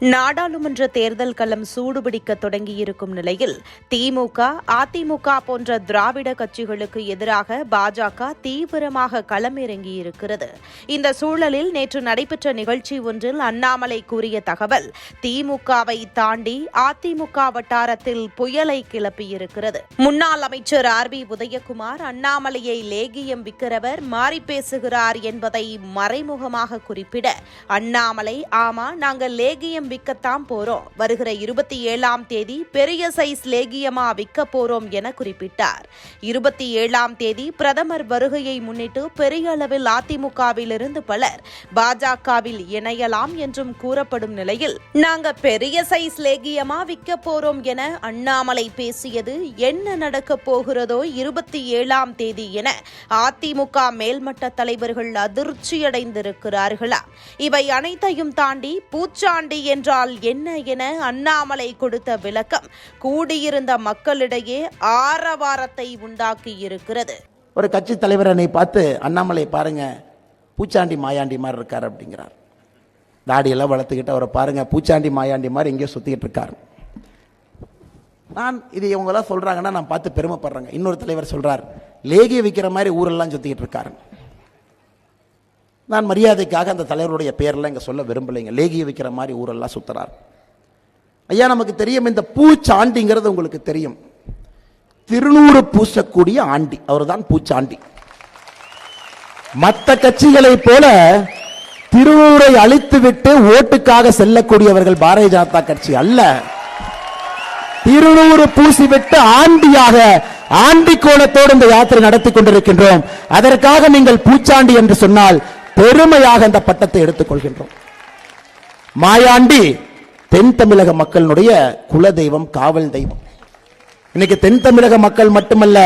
நாடாளுமன்ற தேர்தல் களம் சூடுபிடிக்க தொடங்கியிருக்கும் நிலையில் திமுக அதிமுக போன்ற திராவிட கட்சிகளுக்கு எதிராக பாஜக தீவிரமாக களமிறங்கியிருக்கிறது. இந்த சூழலில் நேற்று நடைபெற்ற நிகழ்ச்சி ஒன்றில் அண்ணாமலை கூறிய தகவல் திமுகவை தாண்டி அதிமுக வட்டாரத்தில் புயலை கிளப்பியிருக்கிறது. முன்னாள் அமைச்சர் ஆர் பி உதயகுமார் அண்ணாமலையை லேகியம் விக்கிறவர் மாறி பேசுகிறார் என்பதை மறைமுகமாக குறிப்பிட அண்ணாமலை ஆமா நாங்க லேகியம் விற்கத்தான் போறோம். வருகிற இருபத்தி ஏழாம் தேதி பெரிய சைஸ் லேகியமா விற்க போறோம் என குறிப்பிட்டார். இருபத்தி ஏழாம் தேதி பிரதமர் வருகையை முன்னிட்டு பெரிய அளவில் அதிமுகவிலிருந்து பலர் பாஜகவில் இணையலாம் என்றும் கூறப்படும் நிலையில் நாங்க பெரிய சைஸ் லேகியமா விற்க போறோம் என அண்ணாமலை பேசியது என்ன நடக்கப் போகிறதோ இருபத்தி ஏழாம் தேதி என அதிமுக மேல்மட்ட தலைவர்கள் அதிர்ச்சியடைந்திருக்கிறார்களா? இவை அனைத்தையும் தாண்டி பூச்சாண்டி என்றால் என்ன என அண்ணாமலை கொடுத்த விளக்கம். கூடியிருந்த மக்களிடையே ஆரவாரத்தை உண்டாக்கி இருக்கிறது ஒரு கட்சி தலைவர் என்னை பார்த்து அண்ணாமலை பாருங்க பூச்சாண்டி மாயாண்டி மாதிரி இருக்கார் அப்படிங்கிறார். தாடியெல்லாம் வளர்த்துக்கிட்டு அவரை பாருங்க பூச்சாண்டி மாயாண்டி மாதிரி எங்கேயோ சுத்திக்கிட்டு இருக்காரு. நான் இது இவங்கெல்லாம் சொல்றாங்கன்னா நான் பார்த்து பெருமைப்படுறேங்க. இன்னொரு தலைவர் சொல்கிறார் லேகிய விற்கிற மாதிரி ஊரெல்லாம் சுற்றிக்கிட்டு இருக்காருங்க நான் மரியாதைக்காக அந்த தலைவருடைய பேரெல்லாம் இங்கே சொல்ல விரும்பலைங்க லேகிய வைக்கிற மாதிரி ஊரெல்லாம் சுற்றுறார் ஐயா நமக்கு தெரியும் இந்த பூச்சாண்டிங்கிறது உங்களுக்கு தெரியும். திருநூறு பூசக்கூடிய ஆண்டி. அவர்தான் பூச்சாண்டி. மற்ற கட்சிகளை போல திருநூரை அழித்துவிட்டு ஓட்டுக்காக செல்லக்கூடியவர்கள் பாரதிய ஜனதா கட்சி அல்ல. திருநூறு பூசிவிட்டு ஆண்டியாக ஆண்டி கோலத்தோடு இந்த யாத்திரை நடத்தி கொண்டிருக்கின்றோம். அதற்காக நீங்கள் பூச்சாண்டி என்று சொன்னால் பெருமையாக அந்த பட்டத்தை எடுத்துக்கொள்கின்றோம். மாயாண்டி தென் தமிழக மக்களினுடைய குல தெய்வம் காவல் தெய்வம். இன்னைக்கு தென் தமிழக மக்கள் மட்டுமல்ல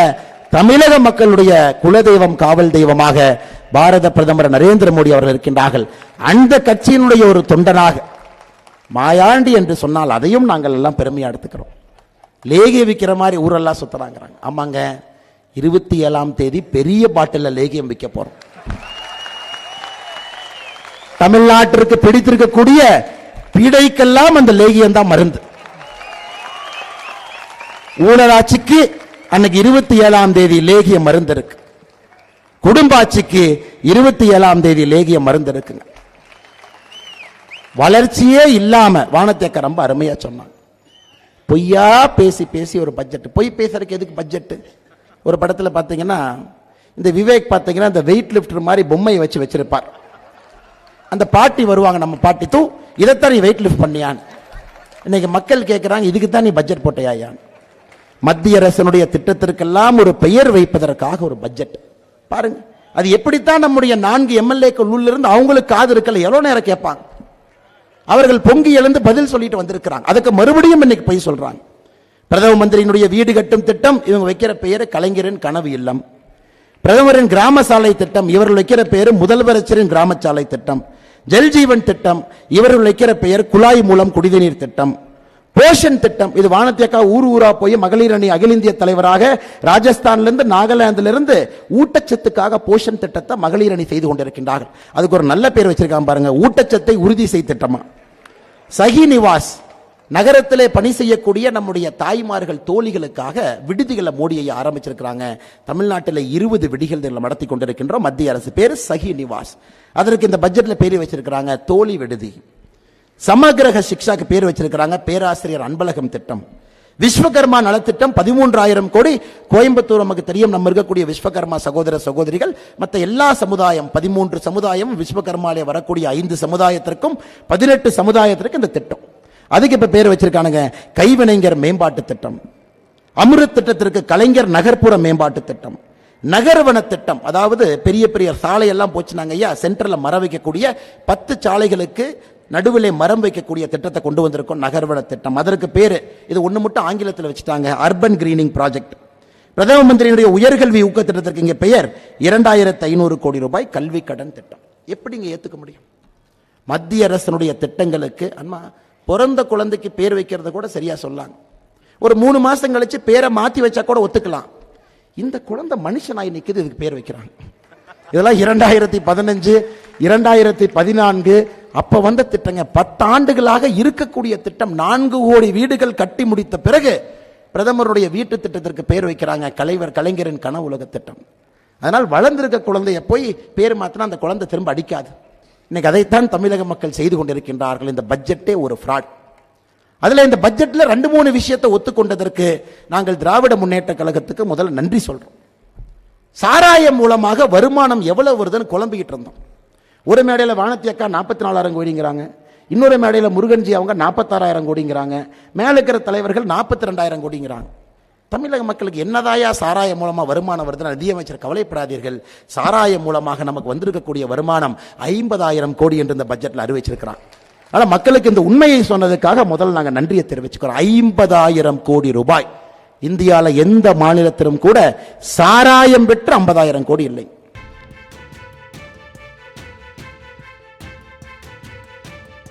தமிழக மக்களுடைய குலதெய்வம் காவல் தெய்வமாக பாரத பிரதமர் நரேந்திர மோடி அவர்கள் இருக்கின்றார்கள். அந்த கட்சியினுடைய ஒரு தொண்டனாக மாயாண்டி என்று சொன்னால் அதையும் நாங்கள் எல்லாம் பெருமையாக எடுத்துக்கிறோம். லேகியம் விற்கிற மாதிரி ஊரெல்லாம் சுத்துறாங்கிறாங்க. ஆமாங்க இருபத்தி ஏழாம் தேதி பெரிய பாட்டில் லேகியம் விற்க போகிறோம் தமிழ்நாட்டிற்கு பிடித்திருக்கக்கூடிய பீடைக்கெல்லாம் அந்த லேகியம் தான் மருந்து. ஊழலாட்சிக்கு அன்னைக்கு இருபத்தி ஏழாம் தேதி லேகிய மருந்து இருக்கு. குடும்ப ஆட்சிக்கு இருபத்தி ஏழாம் தேதி லேகிய மருந்து இருக்குங்க. வளர்ச்சியே இல்லாம வானத்தேக்க ரொம்ப அருமையா சொன்னாங்க. பொய்யா பேசி பேசி ஒரு பட்ஜெட் பொய் பேசுறதுக்கு எதுக்கு பட்ஜெட் ஒரு படத்தில் பார்த்தீங்கன்னா இந்த விவேக் பார்த்தீங்கன்னா இந்த வெயிட் லிஃப்டர் மாதிரி பொம்மையை வச்சு வச்சிருப்பார். அந்த பாட்டி வருவாங்க நம்ம பாட்டி தூ இதைத்தான் நீ வெயிட் லிஃப்ட் பண்ணியான்னு. இன்னைக்கு மக்கள் கேட்குறாங்க இதுக்கு தான் நீ பட்ஜெட் போட்டையாயான்னு மத்திய அரசனுடைய திட்டத்திற்கெல்லாம் ஒரு பெயர் வைப்பதற்காக ஒரு பட்ஜெட் பாருங்க அது எப்படித்தான் நம்முடைய நான்கு எம்எல்ஏக்கள் உள்ளிருந்து அவங்களுக்கு காது இருக்கல எவ்வளோ நேரம் கேட்பாங்க? அவர்கள் பொங்கி எழுந்து பதில் சொல்லிட்டு வந்திருக்கிறாங்க. அதுக்கு மறுபடியும் இன்னைக்கு போய் சொல்றாங்க. பிரதம மந்திரியினுடைய வீடு கட்டும் திட்டம் இவங்க வைக்கிற பெயர் கலைஞரின் கனவு இல்லம். பிரதமரின் கிராம சாலை திட்டம் இவர்கள் வைக்கிற பெயர் முதல்வரச்சரின் கிராம சாலை திட்டம். ஜல்ஜீவன் திட்டம் இவர்கள் வைக்கிற பெயர் குழாய் மூலம் குடிநீர் திட்டம். போஷன் திட்டம் இது வானத்தியக்கா ஊர் ஊரா போய் மகளிர் அணி அகில இந்திய தலைவராக ராஜஸ்தான்ல இருந்து நாகாலாந்துல இருந்து ஊட்டச்சத்துக்காக போஷன் திட்டத்தை மகளிர் அணி செய்து கொண்டிருக்கின்றார்கள். அதுக்கு ஒரு நல்ல பேர் வச்சிருக்காங்க பாருங்க ஊட்டச்சத்தை உறுதி செய் திட்டமா. சஹி நிவாஸ் நகரத்திலே பணி செய்யக்கூடிய நம்முடைய தாய்மார்கள் தோழிகளுக்காக விடுதிகளை மோடியை ஆரம்பிச்சிருக்கிறாங்க. தமிழ்நாட்டில் இருபது விடுதிகள் நடத்தி கொண்டிருக்கின்றோம். மத்திய அரசு பேர் சஹி நிவாஸ். அதற்கு இந்த பட்ஜெட்டில் பேர் வச்சிருக்கிறாங்க தோழி விடுதி. சமகிரக சிக்ஷாக்கு பேர் வச்சிருக்கிறாங்க பேராசிரியர் அன்பழகம் திட்டம். விஸ்வகர்மா நலத்திட்டம் பதிமூன்றாயிரம் கோடி. கோயம்புத்தூர் நமக்கு தெரியும் நம்ம இருக்கக்கூடிய விஸ்வகர்மா சகோதர சகோதரிகள். மற்ற எல்லா சமுதாயம் பதிமூன்று சமுதாயம் விஸ்வகர்மாலே வரக்கூடிய ஐந்து சமுதாயத்திற்கும் பதினெட்டு சமுதாயத்திற்கும் இந்த திட்டம். அதுக்கு இப்ப பேர் வச்சிருக்கானுங்க கைவினைஞர் மேம்பாட்டு திட்டம். அமிர்த் திட்டத்திற்கு கலைஞர் நகர்ப்புற மேம்பாட்டு திட்டம். நகர்வன திட்டம். அதாவது பெரிய பெரிய சாலையெல்லாம் போச்சுனாங்க ஐயா. சென்டரில் மரம் வைக்கக்கூடிய பத்து சாலைகளுக்கு நடுவிலே மரம் வைக்கக்கூடிய திட்டத்தை கொண்டு வந்திருக்கோம். நகர்வன திட்டம். அதற்கு பேர் இது ஒன்று மட்டும் ஆங்கிலத்தில் வச்சுட்டாங்க அர்பன் கிரீனிங் ப்ராஜெக்ட் பிரதம மந்திரியினுடைய உயர்கல்வி ஊக்க திட்டத்திற்கு இங்கே பெயர் இரண்டாயிரத்து ஐநூறு கோடி ரூபாய் கல்வி கடன் திட்டம். எப்படிங்க ஏற்றுக்க முடியும்? மத்திய அரசனுடைய திட்டங்களுக்கு அம்மா பிறந்த குழந்தைக்கு பேர் வைக்கிறத கூட சரியாக சொல்லாங்க. ஒரு மூணு மாதம் கழிச்சு பேரை மாற்றி வச்சா கூட ஒத்துக்கலாம். இந்த குழந்தை மனுஷனாய் நிற்கிது இதுக்கு பேர் வைக்கிறாங்க. இதெல்லாம் இரண்டாயிரத்தி பதினஞ்சு இரண்டாயிரத்தி பதினான்கு அப்போ வந்த திட்டங்க. பத்தாண்டுகளாக இருக்கக்கூடிய திட்டம். நான்கு கோடி வீடுகள் கட்டி முடித்த பிறகு பிரதமருடைய வீட்டு திட்டத்திற்கு பேர் வைக்கிறாங்க. கலைவர் கலைஞரின் கனவு உலக திட்டம். அதனால் வளர்ந்திருக்க குழந்தைய போய் பேர் மாற்றினா அந்த குழந்தை திரும்ப அடிக்காது. இன்னைக்கு அதைத்தான் தமிழக மக்கள் செய்து கொண்டிருக்கின்றார்கள். இந்த பட்ஜெட்டே ஒரு ஃப்ராட் அதில் இந்த பட்ஜெட்டில் ரெண்டு மூணு விஷயத்தை ஒத்துக்கொண்டதற்கு நாங்கள் திராவிட முன்னேற்ற கழகத்துக்கு முதல்ல நன்றி சொல்கிறோம் சாராயம் மூலமாக வருமானம் எவ்வளவு வருதுன்னு குழம்பிக்கிட்டு இருந்தோம். ஒரு மேடையில் வானத்தி அக்கா நாற்பத்தி நாலாயிரம் கோடிங்கிறாங்க. இன்னொரு மேடையில் முருகன்ஜி அவங்க நாற்பத்தாறாயிரம் கோடிங்கிறாங்க. மேலே இருக்கிற தலைவர்கள் நாற்பத்தி ரெண்டாயிரம் கோடிங்கிறாங்க. தமிழக மக்களுக்கு என்னதாயா சாராயம் மூலமாக வருமானம் வருதுன்னு நிதியமைச்சர் கவலைப்படாதீர்கள். சாராயம் மூலமாக நமக்கு வந்திருக்கக்கூடிய வருமானம் ஐம்பதாயிரம் கோடி என்று இந்த பட்ஜெட்டில் அறிவிச்சிருக்கிறான். ஆனால் மக்களுக்கு இந்த உண்மையை சொன்னதுக்காக முதல்ல நாங்கள் நன்றியை தெரிவிச்சுக்கிறோம். ஐம்பதாயிரம் கோடி ரூபாய். இந்தியாவில் எந்த மாநிலத்திலும் கூட சாராயம் பெற்று ஐம்பதாயிரம் கோடி இல்லை.